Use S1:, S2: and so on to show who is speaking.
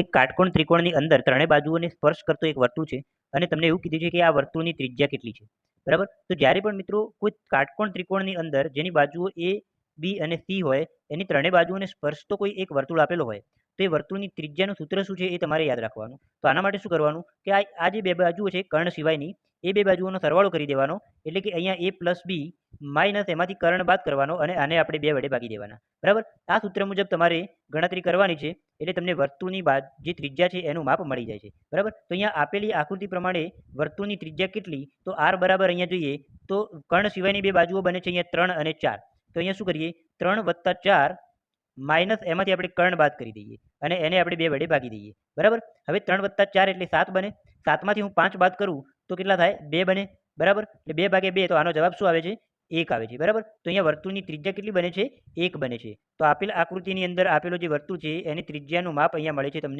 S1: એક કાટકોણ ત્રિકોણની અંદર ત્રણેય બાજુઓને સ્પર્શ કરતો એક વર્તુળ છે અને તમને એવું કીધું છે કે આ વર્તુળની ત્રિજ્યા કેટલી છે. બરાબર? તો જ્યારે પણ મિત્રો કોઈ કાટકોણ ત્રિકોણની અંદર જેની બાજુઓ એ બી અને સી હોય, એની ત્રણેય બાજુઓને સ્પર્શતો કોઈ એક વર્તુળ આપેલો હોય, તો એ વર્તુળની ત્રિજ્યાનું સૂત્ર શું છે એ તમારે યાદ રાખવાનું. તો આના માટે શું કરવાનું કે આ જે બે બાજુઓ છે, કર્ણ સિવાયની, એ બે બાજુઓનો સરવાળો કરી દેવાનો, એટલે કે અહીંયા એ પ્લસ બી માઇનસ એમાંથી કર્ણ બાદ કરવાનો અને આને આપણે બે વડે ભાગી દેવાના. બરાબર? આ સૂત્ર મુજબ તમારે ગણતરી કરવાની છે. એટલે તમને વર્તુળની બાદ જે ત્રિજ્યા છે એનું માપ મળી જાય છે. બરાબર? તો અહીંયા આપેલી આકૃતિ પ્રમાણે વર્તુળની ત્રિજ્યા કેટલી? તો આર બરાબર અહીંયા જોઈએ તો કર્ણ સિવાયની બે બાજુઓ બને છે અહીંયા ત્રણ અને ચાર. તો અહીંયા શું કરીએ? ત્રણ વત્તા ચાર માઇનસ એમાંથી આપણે કર્ણ બાદ કરી દઈએ અને એને આપણે બે વડે ભાગી દઈએ. બરાબર? હવે ત્રણ વત્તા ચાર એટલે સાત બને. સાતમાંથી હું પાંચ બાદ કરું તો કેટલા થાય? બે બને. બરાબર? એટલે બે ભાગે બે તો આનો જવાબ શું આવે છે? એક આવે છે. બરાબર? તો અહીંયા વર્તુળની ત્રિજ્યા કેટલી બને છે? એક બને છે. તો આપેલ આકૃતિની અંદર આપેલો જે વર્તુળ છે, એની ત્રિજ્યાનું માપ અહીંયા મળે છે તમને